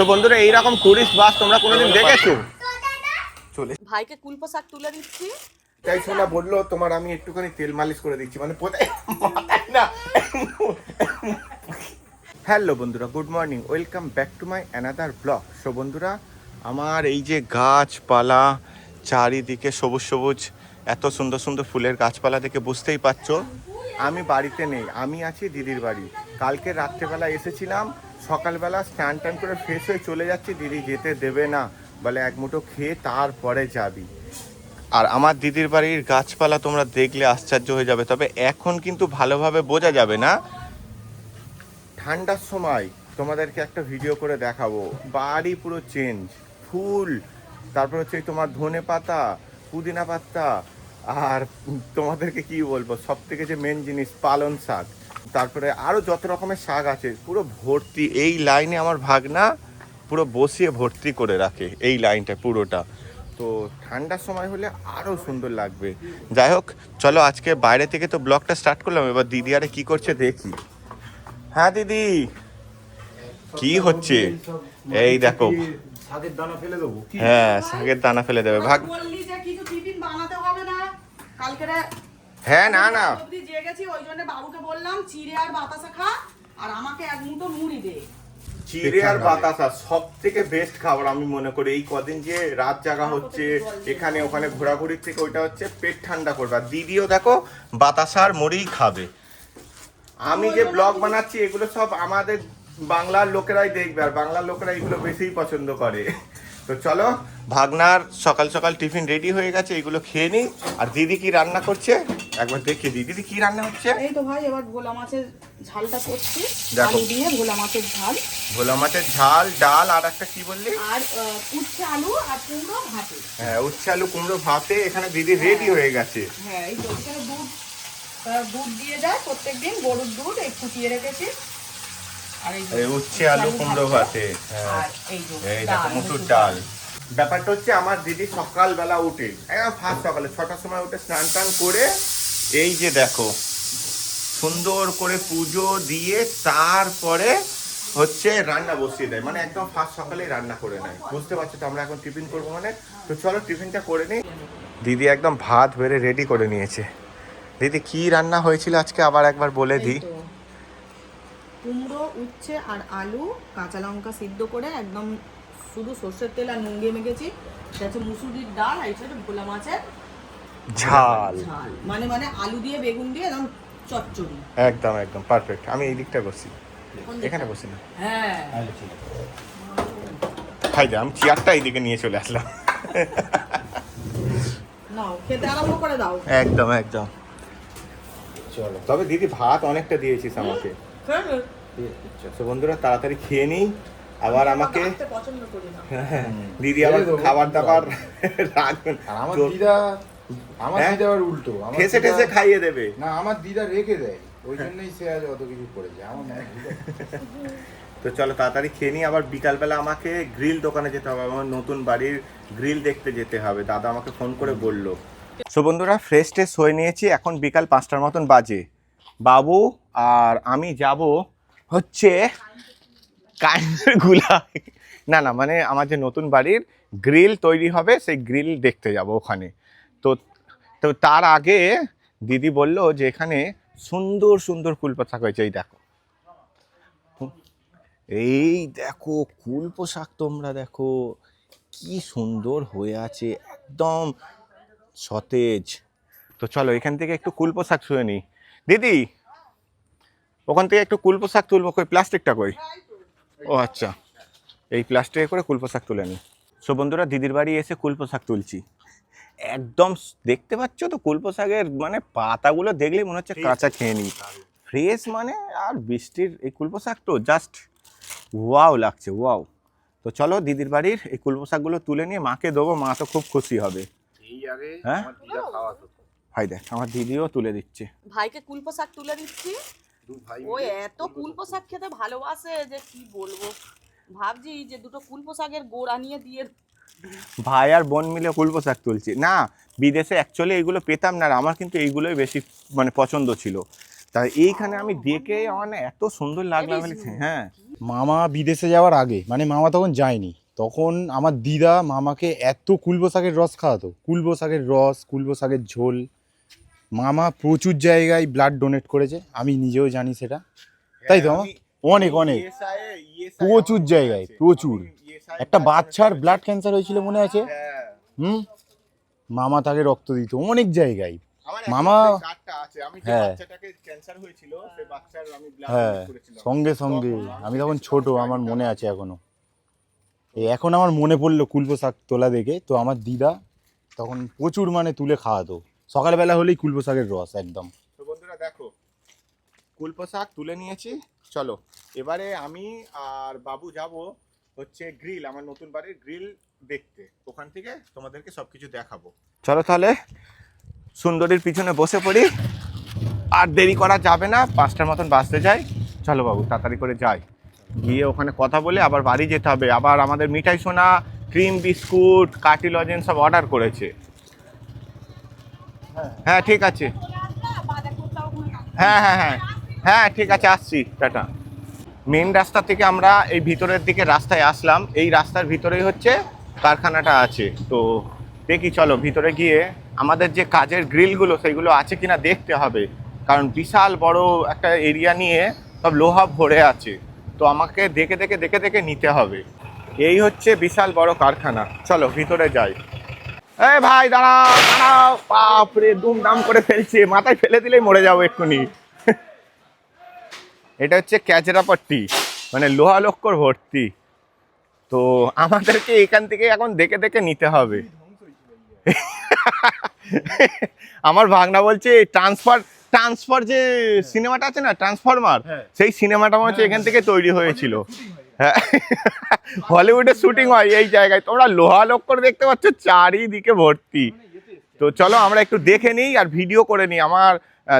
তো বন্ধুরা এইরকম টুরিস্ট বাস তোমরা কোনোদিন দেখেছ? চলে ভাইকে কুলপো শাক তুলে দিচ্ছি। তাই শোনা বলল তোমার আমি একটুখানি তেল মালিশ করে দিচ্ছি। মানে না। হ্যালো বন্ধুরা good morning welcome back to my another blog so বন্ধুরা আমার এই যে গাছপালা চারিদিকে সবুজ সবুজ এত সুন্দর সুন্দর ফুলের গাছপালা দেখে বুঝতেই পারছ। আমি বাড়িতে নেই আমি আছি দিদির বাড়ি। কালকে রাত্রেবেলা এসেছিলাম সকালবেলা স্নান টান করে ফ্রেশ হয়ে চলে যাচ্ছি, দিদি যেতে দেবে না। বলে এক মুঠো খেয়ে তারপরে যাবি। আর আমার দিদির বাড়ির গাছপালা তোমরা দেখলে আশ্চর্য হয়ে যাবে, তবে এখন কিন্তু ভালোভাবে বোঝা যাবে না। ঠান্ডার সময় তোমাদেরকে একটা ভিডিও করে দেখাবো। বাড়ি পুরো চেঞ্জ ফুল, তারপর হচ্ছে তোমার ধনে পাতা, পুদিনা পাতা, আর তোমাদেরকে কি বলব সব থেকে যে মেন জিনিস পালন শাক। তারপরে আরও যত রকমের শাক আছে পুরো ভর্তি এই লাইনে আমার ভাগনা পুরো বসিয়ে ভর্তি করে রাখে এই লাইনটা পুরোটা। তো ঠান্ডার সময় হলে আরও সুন্দর লাগবে। যাই হোক চলো আজকে বাইরে থেকে তো ব্লগটা স্টার্ট করলাম এবার দিদি আরে কি করছে দেখি। হ্যাঁ দিদি। কি হচ্ছে? এই দেখো। শাকের দানা ফেলে দেবো। কি হ্যাঁ শাকের দানা ফেলে দেবে। ভাগ বললি হ্যাঁ না না। অবধি ওই জন্য বাবুকে বললাম চিড়ে আর বাতাসা খা আর আমাকে এক মুঠো মুড়ি দে। চিড়ে আর বাতাসা সব থেকে বেস্ট খাবার আমি মনে করি এই কদিন যে রাত জাগা হচ্ছে এখানে ওখানে ঘোরাঘুরির থেকে ওইটা হচ্ছে পেট ঠান্ডা করবে। আর দিদিও দেখো বাতাসার মুড়িই খাবে। আমি যে ব্লগ বানাচ্ছি এগুলো সব আমাদের বাংলার লোকেরাই দেখবে আর বাংলার লোকেরা এগুলো বেশিই পছন্দ করে। তো চলো ভাগনার সকাল সকাল টিফিন রেডি হয়ে গেছে এগুলো খেয়ে নিই। আর দিদি কি রান্না করছে? একবার দেখি দিদি দিদি কি রান্না হচ্ছে? এই তো ভাই এবার ভোলা মাছের ঝালটা করছি। দেখো। দিয়ে ভোলা মাছের ঝাল। ভোলা মাছের ঝাল ডাল আর একটা কি বললি? আর উচ্ছে আলু আর কুমড়ো ভাতে। হ্যাঁ উচ্ছে আলু কুমড়ো ভাতে এখানে দিদি রেডি হয়ে। গেছে। হ্যাঁ এই তো এখানে দুধ দুধ দিয়ে যায় প্রত্যেকদিন গরুর দুধ এই ফুটিয়ে রেখেছি। আর এই উচ্ছে আলু কুমড়ো ভাতে। হ্যাঁ। আর এই যে এই দেখো মুসুর ডাল। ব্যাপারটা হচ্ছে আমার দিদি সকালবেলা উঠে একদম ফার্স্ট সকালে ছটার সময় উঠে স্নান টান করে, এই যে দেখো, সুন্দর করে পুজো দিয়ে তারপরে হচ্ছে রান্না বসিয়ে দেয় মানে একদম ফার্স্ট সকালেই রান্না করে নেয়। বুঝতে পারছ তো আমরা এখন টিফিন করব মানে? তো চলো টিফিনটা করে নিই। দিদি একদম ভাত বেড়ে রেডি করে নিয়েছে। দিদি, কি রান্না হয়েছিল আজকে? আবার একবার বলে দিই। কুমড়ো, উচ্ছে আর আলু, কাঁচা লঙ্কা সিদ্ধ করে একদম শুধু সর্ষের তেল আর নুন দিয়ে মেখেছি। এটা হচ্ছে মুসুরির ডাল আর এটা ভোলা মাছের ঝাল। ঝাল। মানে মানে আলু দিয়ে বেগুন দিয়ে একদম চচ্চড়ি। একদম একদম পারফেক্ট আমি এই দিকটা করছি। এখানে বসি না। হ্যাঁ। খাই দে আমি চেয়ারটা এইদিকে নিয়ে চলে আসলাম। নাও খেতে আরম্ভ করে দাও। একদম একদম। চলো তবে দিদি ভাত অনেকটা দিয়েছিস আমাকে। তো বন্ধুরা তাড়াতাড়ি খেয়ে নিই। আবার আমাকে করি না। দিদি আবার খাবার দাবার রাখবেন আমার দিদা আমার হ্যাঁ? দিদা আবার উল্টো। ঠেসে ঠেসে খাইয়ে দেবে। না আমার দিদা রেখে দেয়। ওই জন্যই সে আজ অত কিছু করেছে। আমার তো চলো তাড়াতাড়ি খেয়ে নিই। আবার বিকালবেলা আমাকে গ্রিল দোকানে যেতে হবে। আমার নতুন বাড়ির গ্রিল দেখতে যেতে হবে। দাদা আমাকে ফোন করে বলল। সো বন্ধুরা ফ্রেশ ট্রেশ হয়ে নিয়েছি। এখন বিকাল পাঁচটার মতন বাজে। বাবু আর আমি যাব হচ্ছে গুলা। না না মানে আমার যে নতুন বাড়ির গ্রিল তৈরি হবে, সেই গ্রিল দেখতে যাব ওখানে। তো তো তার আগে দিদি বলল যে এখানে সুন্দর সুন্দর কুল পোশাক হয়েছে, এই দেখো। এই দেখো, কুল পোশাক তোমরা দেখো, কি সুন্দর হয়ে আছে, একদম সতেজ। তো চলো, এখান থেকে একটু কুল পোশাক শুয়ে নিই দিদি, ওখান থেকে একটু কুল পোশাক তুলবো, কই, প্লাস্টিকটা কই? ও আচ্ছা। এই প্লাস্টিকে করে কুল পোশাক তুলে নিই সো বন্ধুরা দিদির বাড়ি এসে কুল পোশাক তুলছি। একদম দেখতে পাচ্ছ তো কুল পোশাকের মানে পাতাগুলো দেখলেই মনে হচ্ছে কাঁচা খেয়ে নিই ফ্রেশ মানে আর বৃষ্টির এই কুল পোশাক তো জাস্ট ওয়াও লাগছে ওয়াও তো চলো দিদির বাড়ির এই কুল পোশাকগুলো তুলে নিয়ে মাকে দেবো মা তো খুব খুশি হবে। হ্যাঁ? আমার দিদা খাওয়া তো। ভাই দেখ আমার দিদিও তুলে দিচ্ছে। ভাইকে কুলপো শাক তুলে দিচ্ছি। দু ভাই ও এত কুলপো শাক খেতে ভালোবাসে যে কি বলব? ভাবছি যে দুটো কুলপো শাকের গোড়া নিয়ে দিয়ে ভাই আর বোন মিলে কুল পোশাক তুলছি। না বিদেশে অ্যাকচুয়ালি এইগুলো পেতাম না আর আমার কিন্তু এইগুলোই বেশি মানে পছন্দ ছিল। তা এইখানে আমি দেখে আমার না এত সুন্দর লাগল আমি বলি, হ্যাঁ। মামা বিদেশে যাওয়ার আগে মানে মামা তখন যায়নি তখন আমার দিদা মামাকে এত কুলবো শাকের রস খাওয়াতো। কুলবো শাকের রস কুলবো শাকের ঝোল মামা প্রচুর জায়গায় ব্লাড ডোনেট করেছে আমি নিজেও জানি সেটা। তাই তো অনেক অনেক। ESI এ- ESI প্রচুর জায়গায়, প্রচুর। একটা বাচ্চার ব্লাড ক্যান্সার হয়েছিল মনে আছে? হ্যাঁ। হুম? মামা তাকে রক্ত দিত অনেক জায়গায়। মামা- হ্যাঁ। হ্যাঁ সঙ্গে সঙ্গে। আমি তখন ছোট আমার মনে আছে এখনও। এই এখন আমার মনে পড়ল কুলপো শাক তোলা দেখে তো আমার দিদা তখন প্রচুর মানে তুলে খাওয়াতো। সকালবেলা হলেই কুলপো শাকের রস, একদম। তো বন্ধুরা দেখো কুলপো শাক তুলে নিয়েছি, চলো। এবারে আমি আর বাবু যাব হচ্ছে গ্রিল, আমার নতুন বাড়ির গ্রিল দেখতে। ওখান থেকে তোমাদেরকে সবকিছু দেখাবো। চলো তাহলে, সুন্দরীর পিছনে বসে পড়ি। আর দেরি করা যাবে না, পাঁচটার মতন বাসতে যাই। চলো বাবু, তাড়াতাড়ি করে যাই। গিয়ে ওখানে কথা বলে আবার বাড়ি যেতে হবে। আবার আমাদের মিঠাই সোনা, ক্রিম বিস্কুট কাটি লজেন সব অর্ডার করেছে। হ্যাঁ ঠিক আছে। হ্যাঁ হ্যাঁ হ্যাঁ। হ্যাঁ ঠিক আছে, আসছি, টাটা। মেন রাস্তা থেকে আমরা এই ভিতরের দিকে রাস্তায় আসলাম। এই রাস্তার ভিতরেই হচ্ছে কারখানাটা আছে। তো দেখি, চলো, ভিতরে গিয়ে আমাদের যে কাজের গ্রিলগুলো সেইগুলো আছে কিনা দেখতে হবে। কারণ বিশাল বড় একটা এরিয়া নিয়ে সব লোহা ভরে আছে। তো আমাকে দেখে দেখে দেখে দেখে নিতে হবে। এই হচ্ছে বিশাল বড় কারখানা। চলো, ভিতরে যাই। এই ভাই দাঁড়াও দাঁড়াও। বাপরে দুমদাম করে ফেলছে। মাথায় ফেলে দিলেই মরে যাব এক্ষুনি। এটা হচ্ছে ক্যাচরাপট্টি মানে লোহা লক্কর ভর্তি। তো আমাদেরকে এখান থেকে এখন দেখে দেখে নিতে হবে। আমার ভাগনা বলছে ট্রান্সফার ট্রান্সফার যে সিনেমাটা আছে না ট্রান্সফরমার সেই সিনেমাটা মনে হচ্ছে এখান থেকে তৈরি হয়েছিল। হ্যাঁ। হলিউডে শুটিং হয় এই জায়গায়। তোমরা লোহা লক্কর দেখতে পাচ্ছ, চারিদিকে ভর্তি। তো চলো আমরা একটু দেখে নিই আর ভিডিও করে নিই, আমার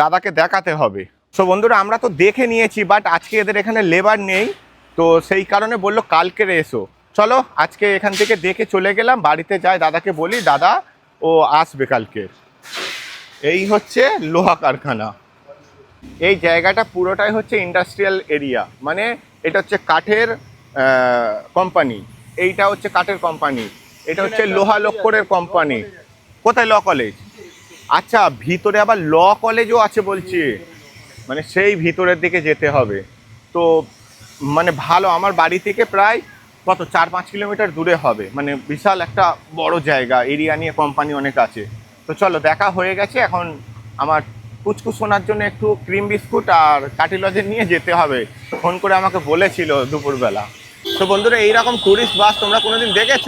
দাদাকে দেখাতে হবে। তো বন্ধুরা, আমরা তো দেখে নিয়েছি বাট আজকে এদের এখানে লেবার নেই। তো সেই কারণে বলল কালকে এসো। চলো, আজকে এখান থেকে দেখে চলে গেলাম, বাড়িতে যাই, দাদাকে বলি, দাদা, ও আসবে কালকে। এই হচ্ছে লোহা কারখানা। এই জায়গাটা পুরোটাই হচ্ছে ইন্ডাস্ট্রিয়াল এরিয়া মানে এটা হচ্ছে কাঠের কোম্পানি এইটা হচ্ছে কাঠের কোম্পানি এটা হচ্ছে লোহা লক্করের কোম্পানি কোথায় ল কলেজ আচ্ছা ভিতরে আবার ল কলেজও আছে বলছি। মানে সেই ভিতরের দিকে যেতে হবে। তো মানে ভালো আমার বাড়ি থেকে প্রায় কত চার পাঁচ কিলোমিটার দূরে হবে। মানে বিশাল একটা বড় জায়গা এরিয়া নিয়ে কোম্পানি অনেক আছে। তো চলো দেখা হয়ে গেছে। এখন আমার কুচকু শোনার জন্য একটু ক্রিম বিস্কুট আর কাটিলজের নিয়ে যেতে হবে। ফোন করে আমাকে বলেছিল দুপুরবেলা। তো বন্ধুরা এইরকম ট্যুরিস্ট বাস তোমরা কোনোদিন দেখেছ?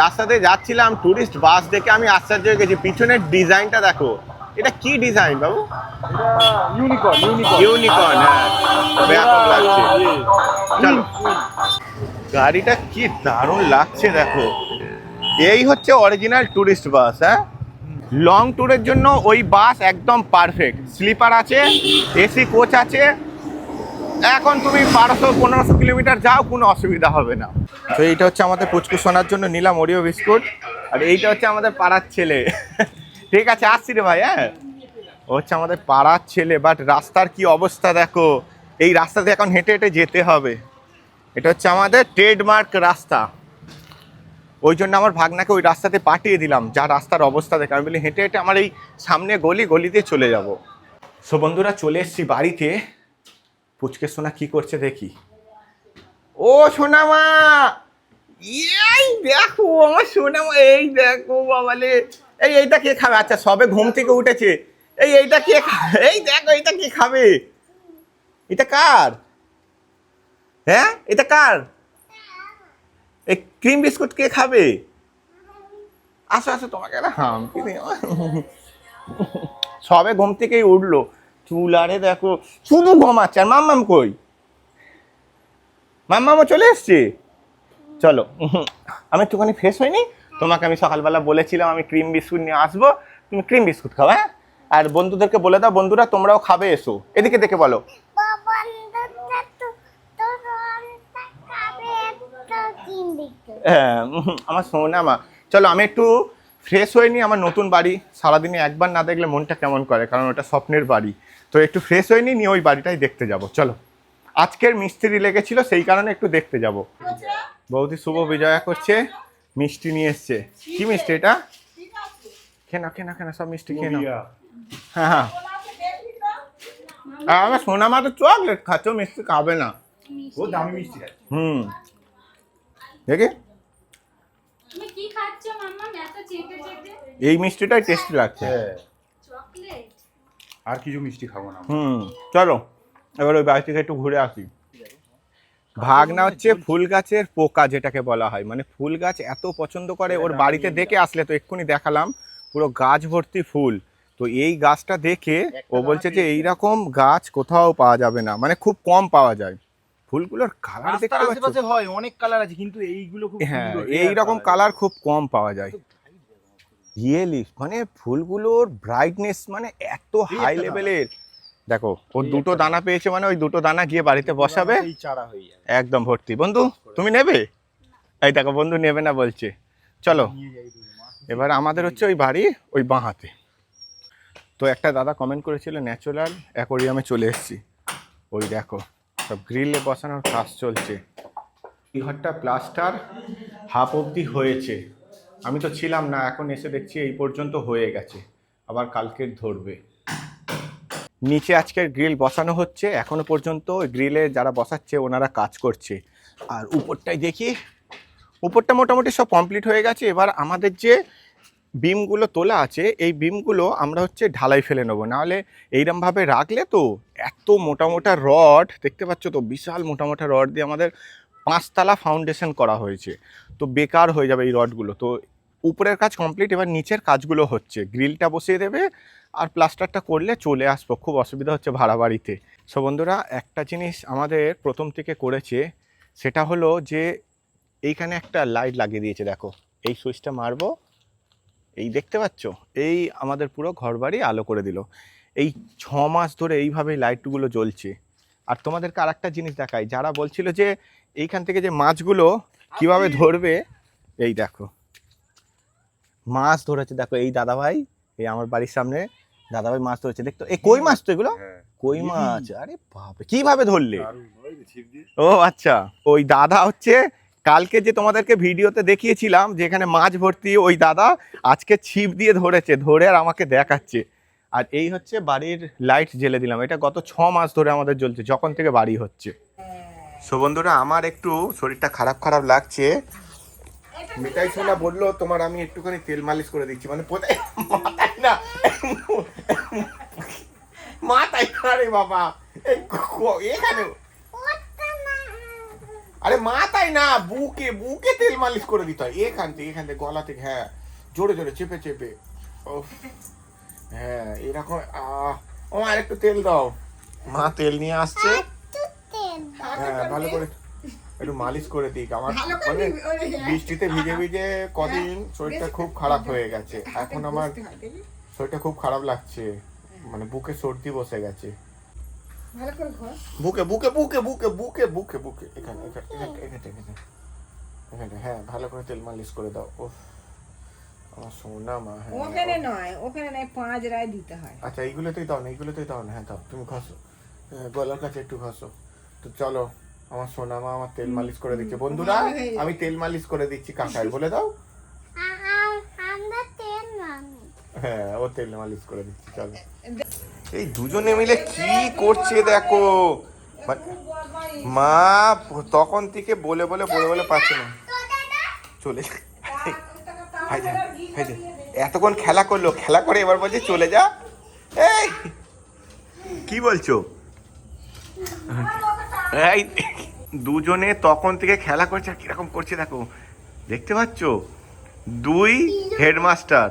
রাস্তাতে যাচ্ছিলাম ট্যুরিস্ট বাস দেখে আমি আশ্চর্য হয়ে গেছি। পিছনের ডিজাইনটা দেখো। এটা কি ডিজাইন বাবু? ইউনিকর্ন ইউনিকর্ন হ্যাঁ। ব্যাপক লাগছে। চলো। গাড়িটা কি দারুণ লাগছে দেখো। এই হচ্ছে অরিজিনাল ট্যুরিস্ট বাস হ্যাঁ? লং ট্যুরের জন্য ওই বাস একদম পারফেক্ট স্লিপার আছে এসি কোচ আছে। এখন তুমি বারোশো, পনেরোশো কিলোমিটার যাও, কোনো অসুবিধা হবে না। তো এইটা হচ্ছে আমাদের পুচকু শোনার জন্য নিলাম ওরিও বিস্কুট। আর এইটা হচ্ছে আমাদের পাড়ার ছেলে। ঠিক আছে, আসছি রে ভাই হ্যাঁ? ও হচ্ছে আমাদের পাড়ার ছেলে বাট রাস্তার কি অবস্থা দেখো। এই রাস্তাতে এখন হেঁটে হেঁটে যেতে হবে। এটা হচ্ছে আমাদের ট্রেডমার্ক রাস্তা। ওই জন্য আমার ভাগনাকে ওই রাস্তাতে পাঠিয়ে দিলাম, যা রাস্তার অবস্থা দেখে। আমি বলি, হেঁটে হেঁটে আমার এই সামনে গলি গলি দিয়ে চলে যাব। সো বন্ধুরা, চলে এসেছি বাড়িতে। পুচকে সোনা কি করছে দেখি। ও সোনামা! এই দেখো, আমার সোনামা, এই দেখো বাবালে এই এইটা কে খাবে? আচ্ছা সবে ঘুম থেকে উঠেছে। এই এইটা কে এই দেখো এইটা কে খাবে? এটা কার? হ্যাঁ? এটা কার? এই ক্রিম বিস্কুট কে খাবে? আসো আসো, তোমাকে হাম্পি দিই। সবে ঘুম থেকেই উঠল। চুল আরে দেখো, শুধু ঘুমাচ্ছে। আর মাম্মাম কই? মাম্মামও চলে এসছে? চলো। আমি একটুখানি ফ্রেশ হয়নি তোমাকে আমি সকালবেলা বলেছিলাম আমি ক্রিম বিস্কুট নিয়ে আসব। তুমি ক্রিম বিস্কুট খাবে হ্যাঁ? আর বন্ধুদেরকে বলে দাও, বন্ধুরা তোমরাও খাবে, এসো। এদিকে দেখে বলো। হ্যাঁ আমার সোনা মা। চলো আমি একটু ফ্রেশ হয়নি আমার নতুন বাড়ি। সারাদিনে একবার না দেখলে মনটা কেমন করে? কারণ ওটা স্বপ্নের বাড়ি। তো একটু ফ্রেশ হয়নি নিয়ে ওই বাড়িটাই দেখতে যাব। চলো। আজকের মিস্ত্রি লেগেছিল সেই কারণে একটু দেখতে যাব। বৌদি শুভ বিজয়া করছে মিষ্টি নিয়ে এসছে। কি মিষ্টি এটা? নাও খেয়ে নাও, সব মিষ্টি খেয়ে নাও। হ্যাঁ হ্যাঁ। আর আমার সোনামা তো চকলেট খাচ্ছে মিষ্টি খাবে না। ও দামি মিষ্টি হুম। দেখে? তুমি কি খাচ্ছ মাম্মা? এত চেটে চেটে এই মিষ্টিটাই টেস্টি লাগছে। হ্যাঁ। আর কিছু মিষ্টি খাব না হুম চলো। এবার ওই বাড়ি থেকে একটু ঘুরে আসি। ভাগনা হচ্ছে ফুল গাছের পোকা যেটাকে বলা হয়। মানে ফুল গাছ এত পছন্দ করে ওর বাড়িতে দেখে আসলে তো এক্ষুনি দেখালাম। পুরো গাছ ভর্তি ফুল। তো এই গাছটা দেখে ও বলছে যে এই রকম গাছ কোথাও পাওয়া যাবে না। মানে খুব কম পাওয়া যায়। ফুলগুলোর কালার দেখতে পাচ্ছ? হয় অনেক কালার আছে কিন্তু এইগুলো খুব হ্যাঁ এই রকম কালার খুব কম পাওয়া যায়। রিয়েলি মানে ফুলগুলোর ব্রাইটনেস মানে এত হাই লেভেলের দেখো ওর দুটো দানা। পেয়েছে মানে ওই দুটো দানা গিয়ে বাড়িতে বসাবে। একদম ভর্তি। বন্ধু তুমি নেবে? এই দেখো বন্ধু নেবে না বলছে। চলো। এবার আমাদের হচ্ছে ওই বাড়ি ওই বাঁহাতে তো একটা দাদা কমেন্ট করেছিল ন্যাচুরাল অ্যাকোরিয়ামে চলে এসেছি। ওই দেখো সব গ্রিলে বসানোর কাজ চলছে। এই ঘরটা প্লাস্টার হাফ অবধি হয়েছে। আমি তো ছিলাম না, এখন এসে দেখছি এই পর্যন্ত হয়ে গেছে, আবার কালকের ধরবে। নিচে আজকের গ্রিল বসানো হচ্ছে, এখনও পর্যন্ত গ্রিলে যারা বসাচ্ছে ওনারা কাজ করছে। আর উপরটাই দেখি, উপরটা মোটামুটি সব কমপ্লিট হয়ে গেছে, এবার আমাদের যে বিমগুলো তোলা আছে, এই বিমগুলো আমরা হচ্ছে ঢালাই ফেলে নেব। নাহলে এইরমভাবে রাখলে তো এত মোটা মোটা রড, দেখতে পাচ্ছ তো বিশাল মোটা মোটা রড দিয়ে আমাদের পাঁচতলা ফাউন্ডেশন করা হয়েছে। তো বেকার হয়ে যাবে এই রডগুলো। তো উপরের কাজ কমপ্লিট এবার নিচের কাজগুলো হচ্ছে। গ্রিলটা বসিয়ে দেবে আর প্লাস্টারটা করলে চলে আসব, খুব অসুবিধা হচ্ছে ভাড়া বাড়িতে সো বন্ধুরা, একটা জিনিস আমাদের প্রথম থেকে করেছে, সেটা হলো যে এইখানে একটা লাইট লাগিয়ে দিয়েছে, দেখো। এই সুইচটা মারবো। এই দেখতে পাচ্ছ? এই আমাদের পুরো ঘরবাড়ি আলো করে দিল। এই ছ মাস ধরে এইভাবেই লাইটগুলো জ্বলছে। আর তোমাদেরকে আর একটা জিনিস দেখাই। যারা বলছিল যে এইখান থেকে যে মাছগুলো কীভাবে ধরবে এই দেখো। মাছ ধরেছে। দেখো এই দাদাভাই এই আমার বাড়ির সামনে দাদাভাই মাছ ধরেছে। দেখতো এই কই মাছ তো এগুলো? হ্যাঁ। কই মাছ? আরে বাপরে কীভাবে ধরলে। ও আচ্ছা ওই দাদা হচ্ছে কালকে যে তোমাদেরকে ভিডিওতে দেখিয়েছিলাম, যেখানে মাছ ভর্তি ওই দাদা আজকে ছিপ দিয়ে ধরেছে, ধরে আর আমাকে দেখাচ্ছে। আর এই হচ্ছে বাড়ির লাইট জেলে দিলাম। এটা গত ছ মাস ধরে আমাদের জ্বলছে, যখন থেকে বাড়ি হচ্ছে। সো বন্ধুরা, আমার একটু শরীরটা খারাপ খারাপ লাগছে। মিঠাই ছোলা বলল, তোমার আমি একটুখানি তেল মালিশ করে দিচ্ছি। মানে কোথায় মাথায় না, মাথায় বাবা। এখানে আরে মাথায় না বুকে বুকে তেল মালিশ করে দিতে হয়। এখান থেকে এখান থেকে গলা থেকে হ্যাঁ। জোরে জোরে চেপে চেপে। হ্যাঁ এরকম ও আর একটু তেল দাও। মা তেল নিয়ে আসছে। হ্যাঁ ভালো করে একটু মালিশ করে দিক। আমার মানে বৃষ্টিতে ভিজে ভিজে কদিন শরীরটা খুব খারাপ হয়ে গেছে। এখন আমার শরীরটা খুব খারাপ লাগছে। মানে বুকে সর্দি বসে গেছে। বুকে বুকে বুকে বুকে বুকে বুকে বুকে। এখানে এখানে এখানে এখানে এখানে এখানে হ্যাঁ ভালো করে তেল মালিশ করে দাও। ও আমার সোনা মা হ্যাঁ ওখানে নয় ওখানে নয় পাঁচ রায় দিতে হয়। আচ্ছা এইগুলোতেই দাও না এইগুলোতেই দাও না হ্যাঁ দাও তুমি ঘষো। হ্যাঁ, গলার কাছে একটু ঘষো। তো চলো আমার সোনা মা আমার তেল মালিশ করে দিচ্ছে। বন্ধুরা আমি তেল মালিশ করে দিচ্ছি কাকায় বলে দাও। আমরা তেল মামি হ্যাঁ ও তেল মালিশ করে দিচ্ছি চলো। এই দুজনে মিলে কি করছে দেখো? মা- মা তখন থেকে বলে বলে বলে বলে পাচ্ছে না। চলে। এতক্ষণ খেলা করল, খেলা করে এবার বলছে চলে যা। এই, কি বলছো? এই, দুজনে তখন থেকে খেলা করছে, আর কীরকম করছে দেখো। দেখতে পাচ্ছ? দুই হেডমাস্টার।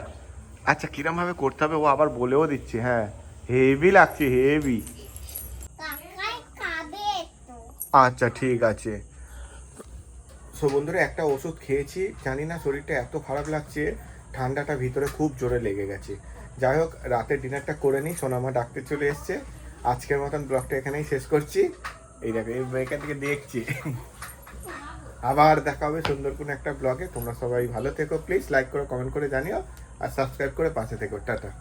আচ্ছা কিরম ভাবে করতে হবে? ও আবার বলেও দিচ্ছে হ্যাঁ। হেভি লাগছে হেভি আচ্ছা ঠিক আছে। সো বন্ধুরা একটা ওষুধ খেয়েছি। জানি না শরীরটা এত খারাপ লাগছে ঠান্ডাটা ভিতরে খুব জোরে লেগে গেছে। যাই হোক রাতের ডিনারটা করে নিই সোনামা ডাকতে চলে এসছে। আজকের মতন ব্লগটা এখানেই শেষ করছি। এই দেখো এই এখান থেকে দেখছি। আবার দেখা হবে সুন্দর কোনো একটা ব্লগে। তোমরা সবাই ভালো থেকো প্লিজ লাইক করো কমেন্ট করে জানিও আর সাবস্ক্রাইব করে পাশে থেকো। টাটা।